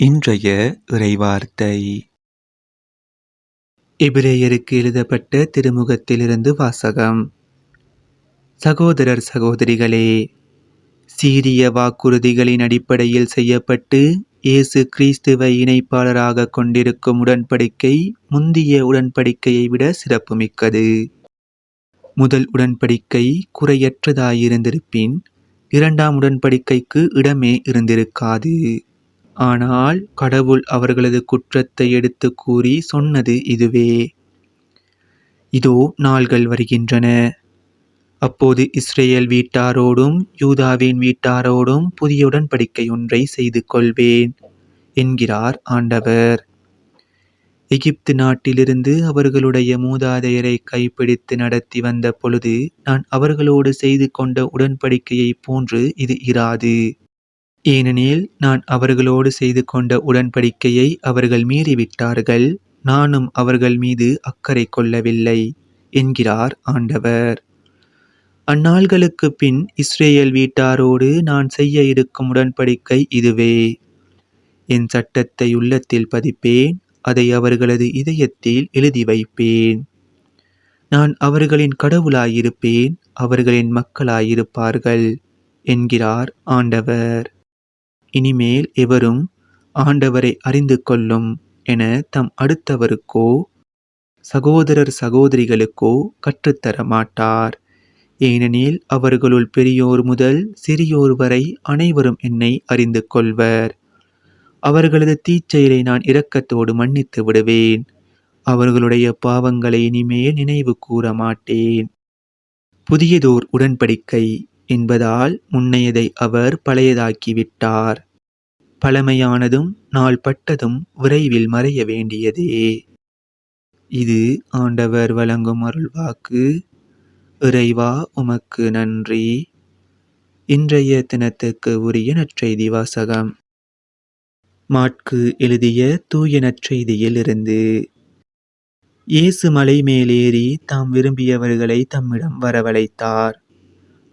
இன்றைய இறைவார்த்தை. எபிரேயருக்கு எழுதப்பட்ட திருமுகத்திலிருந்து வாசகம். சகோதரர் சகோதரிகளே சீரிய வாக்குறுதிகளின் அடிப்படையில் செய்யப்பட்டு இயேசு கிறிஸ்துவை இணைப்பாளராக கொண்டிருக்கும் உடன்படிக்கை முந்திய உடன்படிக்கையை விட சிறப்புமிக்கது. முதல் உடன்படிக்கை குறையற்றதாயிருந்திருப்பின் இரண்டாம் உடன்படிக்கைக்கு இடமே இருந்திருக்காது. ஆனால் கடவுள் அவர்களது குற்றத்தை எடுத்துக் கூறி சொன்னது இதுவே. இதோ நாள்கள் வருகின்றன. அப்போது இஸ்ரேல் வீட்டாரோடும் யூதாவின் வீட்டாரோடும் புதிய உடன்படிக்கை ஒன்றை செய்து கொள்வேன் என்கிறார் ஆண்டவர். எகிப்து நாட்டிலிருந்து அவர்களுடைய மூதாதையரை கைப்பிடித்து நடத்தி வந்த பொழுது நான் அவர்களோடு செய்து கொண்ட உடன்படிக்கையைப் போன்று இது இராது. ஏனெனில் நான் அவர்களோடு செய்து கொண்ட உடன்படிக்கையை அவர்கள் மீறிவிட்டார்கள் நானும் அவர்கள் மீது அக்கறை கொள்ளவில்லை என்கிறார் ஆண்டவர். அந்நாள்களுக்கு பின் இஸ்ரேல் வீட்டாரோடு நான் செய்ய இருக்கும் உடன்படிக்கை இதுவே. என் சட்டத்தை உள்ளத்தில் பதிப்பேன் அதை அவர்களது இதயத்தில் எழுதி வைப்பேன். நான் அவர்களின் கடவுளாயிருப்பேன் அவர்களின் மக்களாயிருப்பார்கள் என்கிறார் ஆண்டவர். இனிமேல் எவரும் ஆண்டவரை அறிந்து கொள்ளும் என தம் அடுத்தவருக்கோ சகோதரர் சகோதரிகளுக்கோ கற்றுத்தர மாட்டார். ஏனெனில் அவர்களுள் பெரியோர் முதல் சிறியோர் வரை அனைவரும் என்னை அறிந்து கொள்வர். அவர்களது தீச்செயலை நான் இரக்கத்தோடு மன்னித்து விடுவேன். அவர்களுடைய பாவங்களை இனிமேல் நினைவு கூற மாட்டேன். புதியதோர் உடன்படிக்கை. என்பதால் முன்னையதை அவர் பழையதாக்கிவிட்டார். பழமையானதும் நாள்பட்டதும் விரைவில் மறைய வேண்டியதே. இது ஆண்டவர் வழங்கும் அருள்வாக்கு இறைவா உமக்கு நன்றி. இன்றைய தினத்துக்கு உரிய நற்செய்தி வாசகம். மாட்கு எழுதிய தூய நற்செய்தியில் இருந்து இயேசு மலை மேலேறி தாம் விரும்பியவர்களை தம்மிடம் வரவழைத்தார்.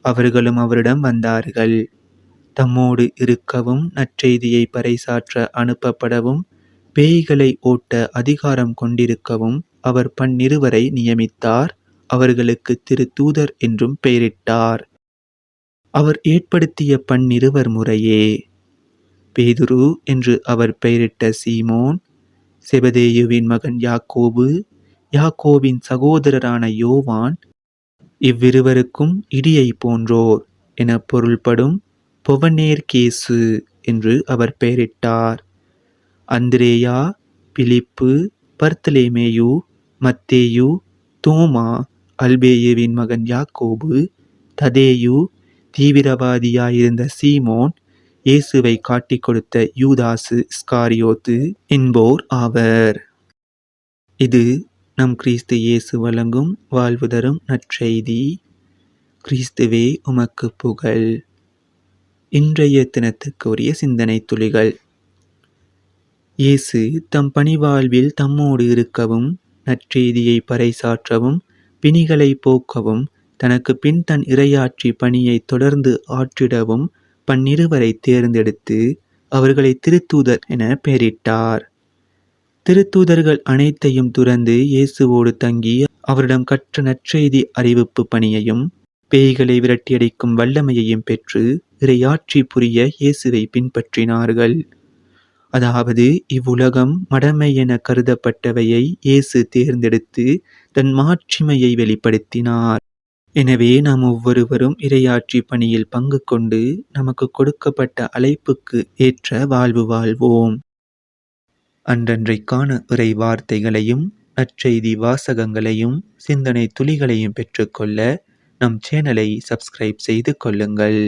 அவர்களும் அவரிடம் வந்தார்கள். தம்மோடு இருக்கவும் நற்செய்தியை பறைசாற்ற அனுப்பப்படவும் பேய்களை ஓட்ட அதிகாரம் கொண்டிருக்கவும் அவர் பன்னிருவரை நியமித்தார். அவர்களுக்கு திரு தூதர் என்றும் பெயரிட்டார். அவர் ஏற்படுத்திய பன்னிருவர் முறையே. பேதுரு என்று அவர் பெயரிட்ட சீமோன் செபதேயுவின் மகன் யாக்கோபு யாக்கோவின் சகோதரரான யோவான் இவ்விருவருக்கும் இடியை போன்றோர் என பொருள்படும் பொவனேர்கேசு என்று அவர் பெயரிட்டார். அந்திரேயா பிலிப்பு பர்த்தலேமேயு மத்தேயு தோமா அல்பேயுவின் மகன் யாக்கோபு ததேயு தீவிரவாதியாயிருந்த சீமோன் இயேசுவை காட்டிக் கொடுத்த யூதாசு ஸ்காரியோத்து என்போர் ஆவர். இது நம் கிறிஸ்து இயேசு வழங்கும் வாழ்வு தரும் நற்செய்தி. கிறிஸ்துவே உமக்கு புகழ். இன்றைய தினத்துக்கு உரிய சிந்தனை துளிகள். இயேசு தம் பணிவாழ்வில் தம்மோடு இருக்கவும் நற்செய்தியை பறைசாற்றவும் பிணிகளை போக்கவும் தனக்கு பின் தன் இரையாட்சி பணியை தொடர்ந்து ஆற்றிடவும் பன்னிருவரை தேர்ந்தெடுத்து அவர்களை திருத்தூதர் என பெயரிட்டார். திருத்தூதர்கள் அனைத்தையும் துறந்து இயேசுவோடு தங்கி அவரிடம் கற்ற நற்செய்தி அறிவிப்பு பணியையும் பேய்களை விரட்டியடிக்கும் வல்லமையையும் பெற்று இறையாட்சி புரிய இயேசுவை பின்பற்றினார்கள். அதாவது இவ்வுலகம் மடமை என கருதப்பட்டவையை இயேசு தேர்ந்தெடுத்து தன் மாட்சிமையை வெளிப்படுத்தினார். எனவே நாம் ஒவ்வொருவரும் இரையாட்சி பணியில் பங்கு கொண்டு நமக்கு கொடுக்கப்பட்ட அழைப்புக்கு ஏற்ற வாழ்வு வாழ்வோம். அன்றன்றைக்கான இறை வார்த்தைகளையும் நற்செய்தி வாசகங்களையும் சிந்தனை துளிகளையும் பெற்றுக்கொள்ள நம் சேனலை சப்ஸ்கிரைப் செய்து கொள்ளுங்கள்.